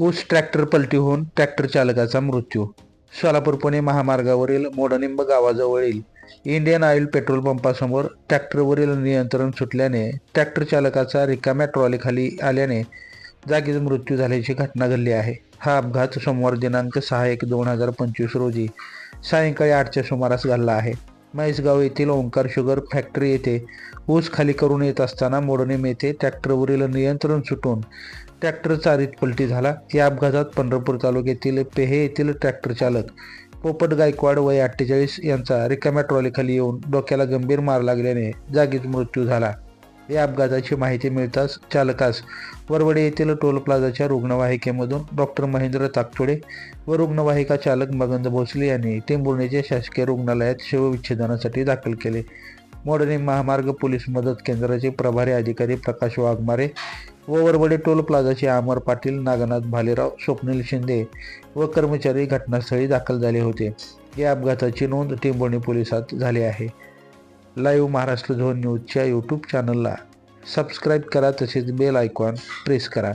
ऊस ट्रॅक्टर पलटी होऊन ट्रॅक्टर चालकाचा मृत्यू. सोलापूर पुणे महामार्गावरील मोडनिंब गावाजवळील इंडियन ऑइल पेट्रोल पंपासमोर ट्रॅक्टरवरील नियंत्रण सुटल्याने ट्रॅक्टर चालकाचा रिकाम्या ट्रॉलीखाली आल्याने जागीच मृत्यू झाल्याची घटना घडली आहे. हा अपघात सोमवार दिनांक सहा एक दोन हजार पंचवीस रोजी सायंकाळी आठच्या सुमारास घडला आहे. म्हैसगाव येथील ओंकार शुगर फॅक्टरी येथे ऊस खाली करून येत असताना मोडणीम येथे ट्रॅक्टरवरील नियंत्रण सुटून ट्रॅक्टर चारीत पलटी झाला. या अपघातात पंढरपूर तालुक्यातील पेहे येथील ट्रॅक्टर चालक पोपट गायकवाड वय अठ्ठेचाळीस यांचा रिकाम्या ट्रॉलीखाली येऊन डोक्याला गंभीर मार लागल्याने जागीच मृत्यू झाला. या अपघाताची माहिती मिळताच चालकास वरवडे येथील टोल प्लाझाच्या रुग्णवाहिकेमधून डॉक्टर महेंद्र ताकतोडे व रुग्णवाहिका चालक मगंद भोसले यांनी टेंभुर्णीच्या शासकीय रुग्णालयात शवविच्छेदनासाठी दाखल केले. मोडणी महामार्ग पोलीस मदत केंद्राचे प्रभारी अधिकारी प्रकाश वाघमारे व वरवडे टोल प्लाझाचे अमर पाटील नागनाथ भालेराव स्वप्नील शिंदे व कर्मचारी घटनास्थळी दाखल झाले होते. या अपघाताची नोंद टेंभुर्णी पोलिसात झाली आहे. लाईव्ह महाराष्ट्र झोन न्यूजच्या यूट्यूब चॅनलला सबस्क्राईब करा तसेच बेल आयकॉन प्रेस करा.